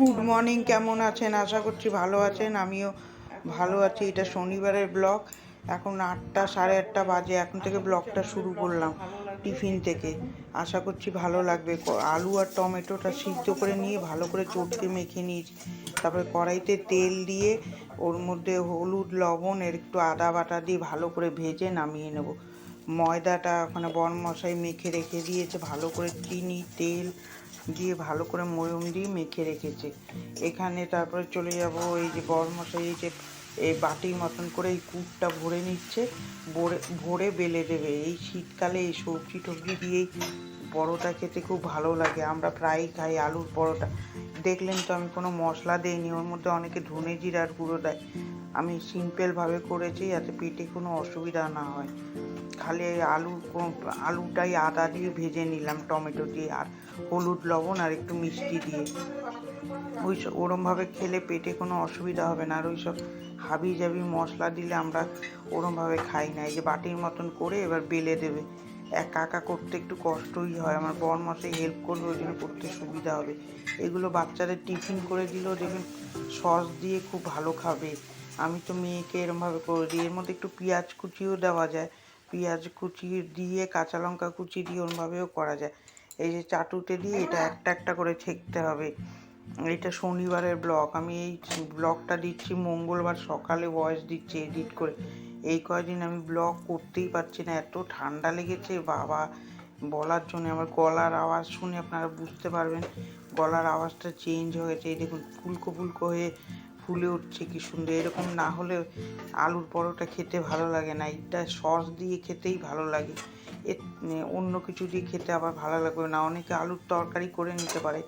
Good morning কেমন আছেন? আশা করছি ভালো আছেন। আমিও ভালো আছি। এটা শনিবারের ব্লগ এখন আটটা সাড়ে আটটা বাজে। এখন থেকে ব্লগটা শুরু করলাম টিফিন থেকে। আশা করছি ভালো লাগবে। আলু আর টমেটোটা সিদ্ধ করে নিয়ে ভালো করে চটকে মেখে নিয়েছি। তারপরে কড়াইতে তেল দিয়ে ওর মধ্যে হলুদ লবণ এর একটু আদা বাটা দিয়ে ভালো করে ভেজে নামিয়ে নেব। ময়দাটা ওখানে বন মশাই মেখে রেখে দিয়েছে। ভালো করে চিনি তেল দিয়ে ভালো করে ময়ম দিয়ে মেখে রেখেছে। এখানে তারপরে চলে যাব এই যে বরমশাই, এই যে এই বাটির মতন করে এই কুটটা ভরে নিচ্ছে, ভরে ভরে বেলে দেবে। এই শীতকালে এই সবজি টবজি দিয়েই পরোটা খেতে খুব ভালো লাগে। আমরা প্রায়ই খাই আলুর পরোটা। দেখলেন তো আমি কোনো মশলা দিইনি, ওর মধ্যে অনেকে ধনে জিরার গুঁড়ো দেয়। আমি সিম্পলভাবে করেছি, যাতে পেটে কোনো অসুবিধা না হয়। এই আলু আলুটাই আদা দিয়ে ভেজে নিলাম, টমেটো দিয়ে আর হলুদ লবণ আর একটু মিষ্টি দিয়ে। ওই সব ওরমভাবে খেলে পেটে কোনো অসুবিধা হবে না। আর ওই সব হাবি জাবি মশলা দিলে আমরা ওরমভাবে খাই না। এই যে বাটির মতন করে এবার বেলে দেবে। এক কাকা করতে একটু কষ্টই হয়। আমার বর মাসে হেল্প করবে, ওই জন্য করতে সুবিধা হবে। এগুলো বাচ্চাদের টিফিন করে দিলেও দেখবেন সস দিয়ে খুব ভালো খাবে। আমি তো মেয়েকে এরমভাবে করে দিই। এর মধ্যে একটু পেঁয়াজ কুচিও দেওয়া যায়। পেঁয়াজ কুচি দিয়ে কাঁচা লঙ্কা কুচি দিয়ে ওরমভাবেও করা যায়। এই যে চাটুতে দিয়ে এটা একটা একটা করে ছেঁকতে হবে। এটা শনিবারের ব্লগ আমি এই ব্লগটা দিচ্ছি, মঙ্গলবার সকালে ভয়েস দিচ্ছি এডিট করে। এই কয়দিন আমি ব্লগ করতেই পারছি না, এত ঠান্ডা লেগেছে, বাবা। বলার জন্য আমার গলার আওয়াজ শুনে আপনারা বুঝতে পারবেন। গলার আওয়াজটা চেঞ্জ হয়ে গেছে। এই দেখুন, ফুলকো ফুলকো হয়ে ফুলে উঠছে কি সুন্দর। এরকম না হলে আলুর পরোটা খেতে ভালো লাগে না। এটা সস দিয়ে খেতেই ভালো লাগে। এর অন্য কিছু দিয়ে খেতে আবার ভালো লাগবে না। অনেকে আলুর তরকারি করে নিতে পারে।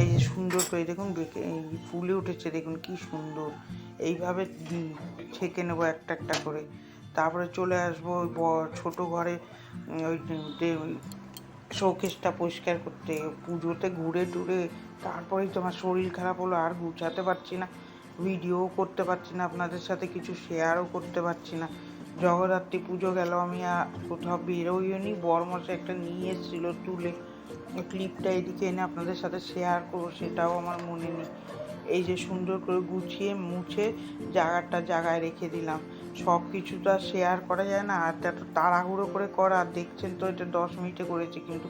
এই যে সুন্দর করে দেখুন ফুলে উঠেছে, দেখুন কি সুন্দর। এইভাবে ছেঁকে নেব একটা একটা করে। তারপরে চলে আসব ওই ছোট ঘরে ওই শোকেসটা পরিষ্কার করতে। পুজোতে ঘুরে টুরে, তারপরেই তোমার শরীর খারাপ হলো, আর গুছাতে পারছি না। ভিডিও করতে পারছি না, আপনাদের সাথে কিছু শেয়ারও করতে পারছি না। জগদ্ধাত্রী পুজো গেল, আমি আর কোথাও বেরোইও নি। বরমশাই একটা নিয়ে এসেছিল তুলে ক্লিপটা এদিকে এনে আপনাদের সাথে শেয়ার করব, সেটাও আমার মনে নেই। এই যে সুন্দর করে গুছিয়ে মুছে জায়গাটা জায়গায় রেখে দিলাম। সব কিছু তো আর শেয়ার করা যায় না, আর এত তাড়াহুড়ো করে করা। দেখছেন তো, এটা দশ মিনিটে করেছি কিন্তু।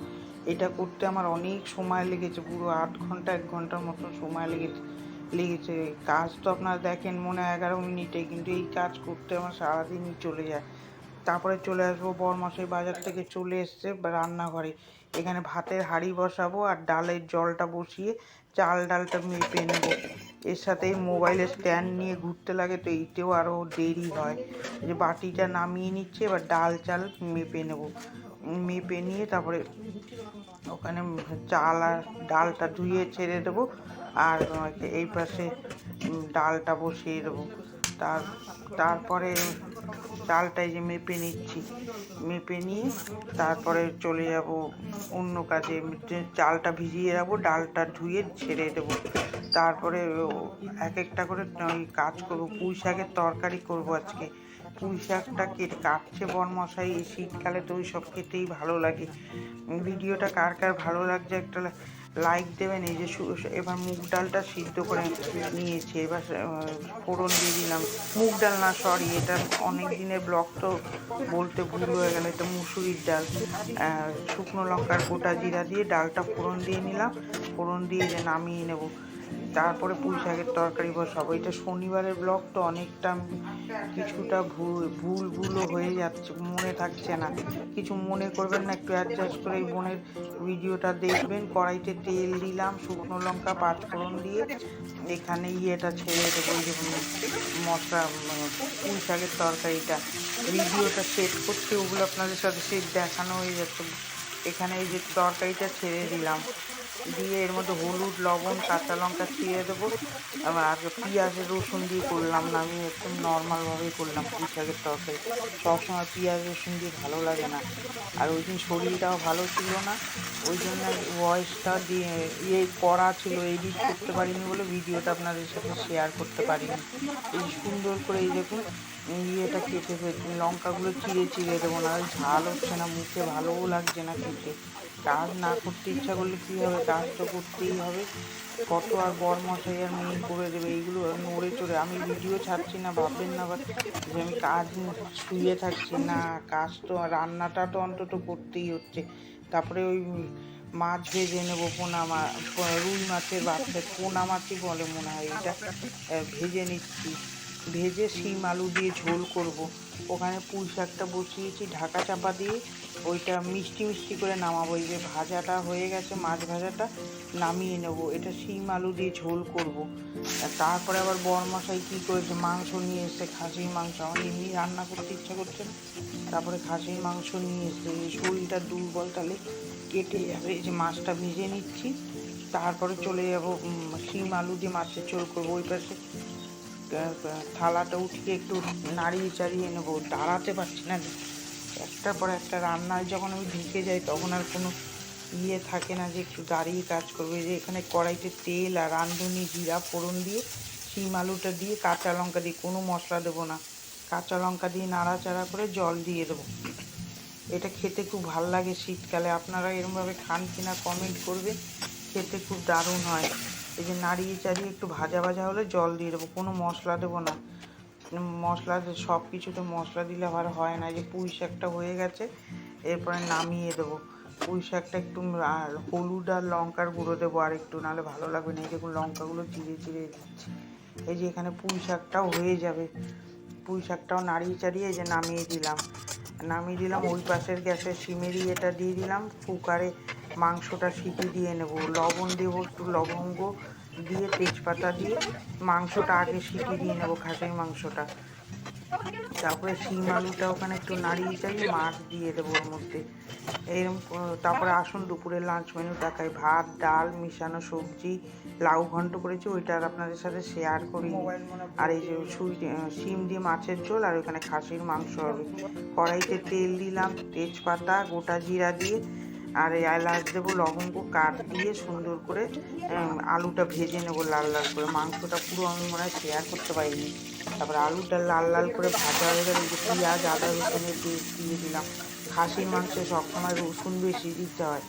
এটা করতে আমার অনেক সময় লেগেছে, পুরো আট ঘণ্টা, এক ঘণ্টার মতো সময় লেগেছে। লেগেছে। কাজ তো আপনারা দেখেন, মনে হয় এগারো মিনিটে, কিন্তু এই কাজ করতে আমার সারাদিনই চলে যায়। তারপরে চলে আসব, বরমাসের বাজার থেকে চলে এসছে রান্নাঘরে। এখানে ভাতের হাঁড়ি বসাবো আর ডালের জলটা বসিয়ে চাল ডালটা মেপে নেব। এর সাথে মোবাইলের স্ট্যান্ড নিয়ে ঘুরতে লাগে, তো এইতেও আরও দেরি হয়। যে বাটিটা নামিয়ে নিচ্ছে, এবার ডাল চাল মেপে নেব। মেপে নিয়ে তারপরে ওখানে চাল আর ডালটা ধুয়ে ছেড়ে দেবো। আর তোমাকে এই পাশে ডালটা বসিয়ে দেবো। তার, তারপরে ডালটা যে মেপে নিচ্ছি, মেপে নিয়ে তারপরে চলে যাব অন্য কাজে। চালটা ভিজিয়ে রাখব, ডালটা ধুয়ে ছেড়ে দেবো। তারপরে এক একটা করে কাজ করব। পুঁই শাকের তরকারি করব আজকে। পুঁই শাকটা কেটে কাটছে বনমশাই এই শীতকালে তো ওই সব খেতেই ভালো লাগে। ভিডিওটা কার কার ভালো লাগছে একটা লাইক দেবেন, এই যে এবার মুগ ডালটা সিদ্ধ করে নিয়েছি। এবার ফোড়ন দিয়ে দিলাম। মুগ ডাল না সরি এটা অনেক দিনের ব্লক তো বলতে ভুল হয়ে গেল, এটা মুসুরির ডাল। শুকনো লঙ্কার গোটা জিরা দিয়ে ডালটা ফোড়ন দিয়ে নিলাম। ফোড়ন দিয়ে যে নামিয়ে নেব। তারপরে পুঁই শাকের তরকারি বসাবো এটা শনিবারের ব্লগ তো অনেকটা কিছুটা ভুল ভুল ভুলও হয়ে যাচ্ছে, মনে থাকছে না। কিছু মনে করবেন না, একটু অ্যাডজাস্ট করে এই বোনের ভিডিওটা দেখবেন। কড়াইতে তেল দিলাম, শুকনো লঙ্কা, পাঁচফোড়ন দিয়ে। এখানে ইয়েটা ছেড়ে দেবো যে মশলা পুঁই শাকের তরকারিটা। ভিডিওটা সেট করতে ওগুলো আপনাদের সাথে সেট দেখানো হয়ে যাচ্ছে। এখানে এই যে তরকারিটা ছেড়ে দিলাম। দিয়ে এর মধ্যে হলুদ, লবণ, কাঁচা লঙ্কা ছিঁড়ে দেবো। আগে পেঁয়াজ, রসুন দিয়ে করলাম না, আমি একদম নর্মালভাবেই করলাম পুঁই তরকারি। সবসময় পেঁয়াজ, রসুন দিয়ে ভালো লাগে না। আর ওই দিন শরীরটাও ভালো ছিল না, ওই জন্য ভয়েসটা দিয়ে ইয়ে করা ছিল এডিট করতে পারিনি বলে, ভিডিওটা আপনাদের সাথে শেয়ার করতে পারিনি। এই সুন্দর করে এই দেখুন ইয়েটা ফেলছি লঙ্কাগুলো চিড়ে চিড়ে দেবো না ঝাল হচ্ছে না, মুখে ভালোও লাগছে না খেতে। কাজ না করতে ইচ্ছা করলে কী হবে? কাজ তো করতেই হবে। কত আর বর মশাই আর মেয়ে করে দেবে, এইগুলো নড়ে চড়ে। আমি ভিডিও ছাড়ছি না, ভাববেন না আবার যে আমি কাজ শুয়ে থাকছি। না, কাজ তো, রান্নাটা তো অন্তত করতেই হচ্ছে। তারপরে ওই মাছ ভেজে নেব, পোনা মাছ রুই মাছের বাচ্চা পোনা মাছই বলে মনে হয় এটা ভেজে নিচ্ছি। ভেজে শিম আলু দিয়ে ঝোল করব। ওখানে পুঁই শাকটা বসিয়েছি, ঢাকা চাপা দিয়ে। ওইটা মিষ্টি মিষ্টি করে নামাবো। এই যে ভাজাটা হয়ে গেছে, মাছ ভাজাটা, নামিয়ে নেব। এটা শিম আলু দিয়ে ঝোল করব। তারপরে আবার বরমশাই কী করেছে, মাংস নিয়ে এসে খাসির মাংস। আমার এমনি রান্না করতে ইচ্ছা করছে না। তারপরে খাসির মাংস নিয়ে এসে শরীরটা দুর্বল, তাহলে কেটে যাবে। এই যে মাছটা ভেজে নিচ্ছি। তারপরে চলে যাব শিম আলু দিয়ে মাছের ঝোল করব। ওই পাশে থালাটা উঠিয়ে একটু নাড়িয়ে চাড়িয়ে নেব। দাঁড়াতে পারছি না। একটার পর একটা রান্নায় যখন আমি ঢুকে যাই, তখন আর কোনো ইয়ে থাকে না যে একটু দাঁড়িয়ে কাজ করবে। যে এখানে কড়াইতে তেল আর রাঁধুনি, জিরা, ফোড়ন দিয়ে, শিম, আলুটা দিয়ে, কাঁচা লঙ্কা দিয়ে, কোনো মশলা দেবো না। কাঁচা লঙ্কা দিয়ে নাড়াচাড়া করে জল দিয়ে দেবো। এটা খেতে খুব ভালো লাগে শীতকালে। আপনারা এরমভাবে খান কিনা কমেন্ট করবে খেতে খুব দারুণ হয়। এই যে নাড়িয়ে চাড়িয়ে একটু ভাজা ভাজা হলে জল দিয়ে দেবো, কোনো মশলা দেবো না। মশলা সব কিছুতে মশলা দিলে আবার হয় না যে পুঁই শাকটা হয়ে গেছে, এরপরে নামিয়ে দেবো। পুঁই শাকটা একটু আর হলুদ আর লঙ্কার গুঁড়ো দেবো আর একটু, নাহলে ভালো লাগবে না। এই দেখুন লঙ্কাগুলো চিড়ে চিড়ে দিচ্ছি। এই যে এখানে পুঁই শাকটাও হয়ে যাবে। পুঁই শাকটাও নাড়িয়ে চাড়িয়ে এই যে নামিয়ে দিলাম। নামিয়ে দিলাম, ওই পাশের গ্যাসে সিমেরি এটা দিয়ে দিলাম, কুকারে মাংসটা সিটি দিয়ে নেব। লবণ দেবো একটু লবঙ্গ দিয়ে তেজপাতা দিয়ে মাংসটা আগে সিটি দিয়ে নেব খাসির মাংসটা। তারপরে শিম আলুটা ওখানে একটু নাড়িয়ে চাড়িয়ে মাছ দিয়ে দেবো ওর মধ্যে। এরকম আহ, তারপরে আসুন দুপুরে লাঞ্চ মেনু দেখাই। ভাত ডাল মিশানো সবজি লাউ ঘন্ট করেছি ওইটা আপনাদের সাথে শেয়ার করি। আর এই যে শিম দিয়ে মাছের ঝোল আর ওখানে খাসির মাংস হবে। কড়াইতে তেল দিলাম তেজপাতা গোটা জিরা দিয়ে আর এই এলাচ দেবো, লবঙ্গ কাঠ দিয়ে সুন্দর করে আলুটা ভেজে নেব লাল লাল করে। মাংসটা পুরো আমি মনে হয় শেয়ার করতে পারিনি। তারপরে আলুটা লাল লাল করে ভাজা হয়ে গেলে যে পেঁয়াজ, আদা রসুনের পেস্ট দিয়ে দিলাম। খাসির মাংসে সবসময় রসুন বেশি দিতে হয়,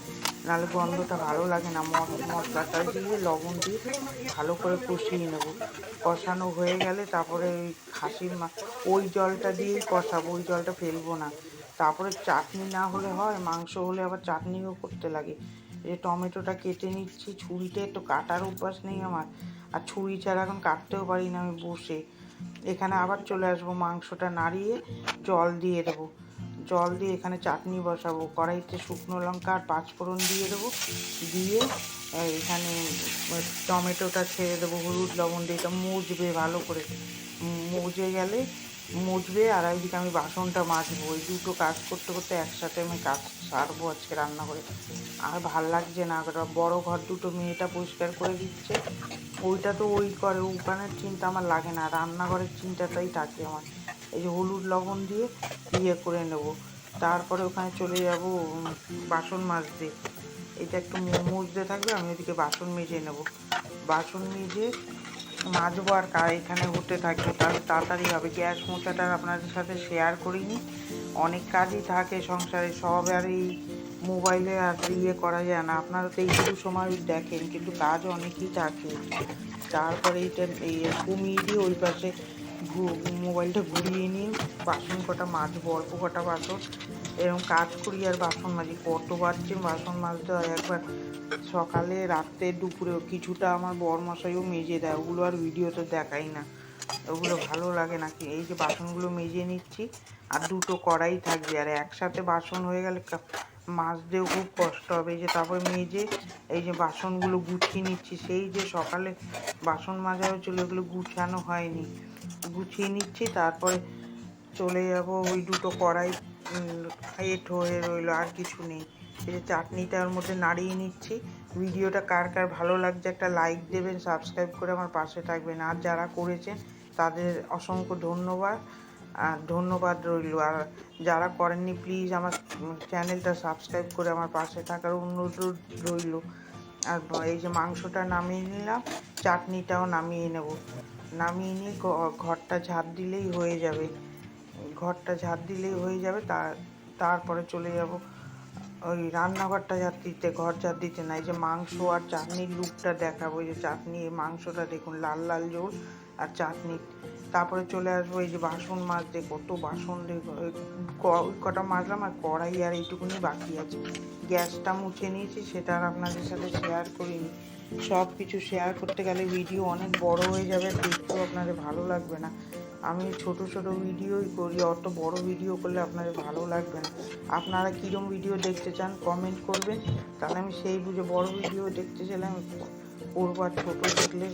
নাহলে গন্ধটা ভালো লাগে না। মশলাটা দিয়ে লবণ দিয়ে ভালো করে কষিয়ে নেব। কষানো হয়ে গেলে তারপরে ওই খাসির মা ওই জলটা দিয়েই কষাবো, ওই জলটা ফেলব না। তারপরে চাটনি না হলে হয়, মাংস হলে আবার চাটনিও করতে লাগে। এই যে টমেটোটা কেটে নিচ্ছি, ছুরিতে একটু কাটার অভ্যাস নেই আমার। আর ছুরি ছাড়া এখন কাটতেও পারি না আমি বসে। এখানে আবার চলে আসব মাংসটা নাড়িয়ে, জল দিয়ে দেবো। জল দিয়ে এখানে চাটনি বসাবো। কড়াইতে শুকনো লঙ্কা আর পাঁচফোড়ন দিয়ে দেবো। দিয়ে এখানে টমেটোটা ছেড়ে দেবো, হলুদ, লবণ দিয়ে, এটা মজবে ভালো করে। মজে গেলে মুজবে আর ওইদিকে আমি বাসনটা মাজবো। ওই দুটো কাজ করতে করতে একসাথে আমি কাজ সারবো আজকে রান্না করে। আর ভালো লাগছে না বড় ঘর দুটো মেয়েটা পরিষ্কার করে দিচ্ছে। ওইটা তো ওই করে, ওখানের চিন্তা আমার লাগে না। রান্নাঘরের চিন্তাটাই থাকে আমার। এই যে হলুদ লবণ দিয়ে ইয়ে করে নেব। তারপরে ওখানে চলে যাব বাসন মাজতে। এটা একটু মু- মুছতে থাকবে, আমি ওদিকে বাসন মেজে নেব। বাসন মেজে মাজবো আর কা এখানে হতে থাকবে। তাহলে তাড়াতাড়ি হবে। গ্যাস আর আপনাদের সাথে শেয়ার করিনি। অনেক কাজই থাকে সংসারে। সব আর এই মোবাইলে আর ইয়ে করা যায় না। আপনারা তো এইটুকু সময় দেখেন, কিন্তু কাজ অনেকই থাকে। তারপরে এইটা এই কমিয়ে দিয়ে ওই পাশে মোবাইলটা ঘুরিয়ে নিয়ে বাসন কটা মাজবো, অল্প কটা বাসন। এরকম কাজ করি আর বাসন মাজি। কতবার যে বাসন মাজতে হয় একবার। সকালে রাত্রে দুপুরে কিছুটা আমার বর মশাইও মেজে দেয়। ওগুলো আর ভিডিওতে দেখাই না। ওগুলো ভালো লাগে না। কি এই যে বাসনগুলো মেজে নিচ্ছি, আর দুটো কড়াই থাকবে। আর একসাথে বাসন হয়ে গেলে মাজতেও খুব কষ্ট হবে। এই যে তারপরে মেজে এই যে বাসনগুলো গুছিয়ে নিচ্ছি। সেই যে সকালে বাসন মাজা হয়েছিল ওগুলো গুছানো হয়নি। গুছিয়ে নিচ্ছি, তারপরে চলে যাব। ওই দুটো কড়াই এট হয়ে রইল, আর কিছু নেই। এই যে চাটনিটা ওর মধ্যে নাড়িয়ে নিচ্ছি। ভিডিওটা কার কার ভালো লাগছে একটা লাইক দেবেন সাবস্ক্রাইব করে আমার পাশে থাকবেন। আর যারা করেছেন, তাদের অসংখ্য ধন্যবাদ। আর ধন্যবাদ রইল। আর যারা করেননি প্লিজ আমার চ্যানেলটা সাবস্ক্রাইব করে আমার পাশে থাকার অনুরোধ রইল। আর এই যে মাংসটা নামিয়ে নিলাম, চাটনিটাও নামিয়ে নেব। নামিয়ে নিয়ে ঘরটা ঝাঁপ দিলেই হয়ে যাবে। ঘরটা ঝাড় দিলেই হয়ে যাবে তার তারপরে চলে যাব। ওই রান্নাঘরটা ঝাড় দিতে, ঘর ঝাড় দিতে না, এই যে মাংস আর চাটনির লুকটা দেখাবো, এই যে চাটনি, এই মাংসটা দেখুন, লাল লাল জোর আর চাটনি। তারপরে চলে আসব, এই যে বাসন মাজতে, কত বাসন কটা মাজলাম আর কড়াই আর এইটুকুনি বাকি আছে। গ্যাসটা মুছে নিয়েছি, সেটা আর আপনাদের সাথে শেয়ার করিনি। সব কিছু শেয়ার করতে গেলে ভিডিও অনেক বড় হয়ে যাবে, দেখতেও আপনাদের ভালো লাগবে না। আমি ছোট ছোট ভিডিওই করি, অত বড় ভিডিও করলে আপনাদের ভালো লাগবে না। আপনারা কীরকম ভিডিও দেখতে চান কমেন্ট করবেন। তাহলে আমি সেই বুঝে বড় ভিডিও দেখতে চাইলাম করব, আর ছোটো দেখলে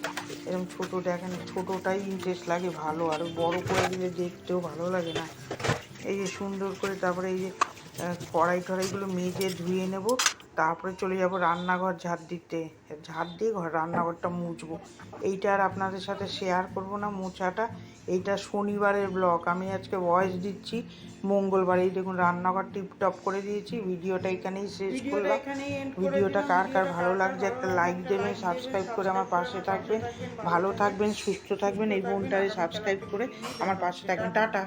এরকম ছোটো দেখেন, ছোটোটাই ইন্টারেস্ট লাগে ভালো, আর বড় করে দিলে দেখতেও ভালো লাগে না। এই যে সুন্দর করে তারপরে এই যে কড়াই টড়াইগুলো মেজে ধুয়ে নেব, তারপরে চলে যাব রান্নাঘর ঝাড় দিতে। ঝাড় দিয়ে ঘর, রান্নাঘরটা মুছবো। এইটা আর আপনাদের সাথে শেয়ার করব না, মোছাটা। এইটা শনিবারের ব্লগ আমি আজকে ভয়েস দিচ্ছি মঙ্গলবার। এই দেখুন রান্নাঘর টিপটপ করে দিয়েছি। ভিডিওটা এখানেই শেষ করলাম। ভিডিওটা কার কার ভালো লাগছে একটা লাইক দেবেন সাবস্ক্রাইব করে আমার পাশে থাকবেন। ভালো থাকবেন সুস্থ থাকবেন। এই বোনটারে সাবস্ক্রাইব করে আমার পাশে থাকবেন। টাটা।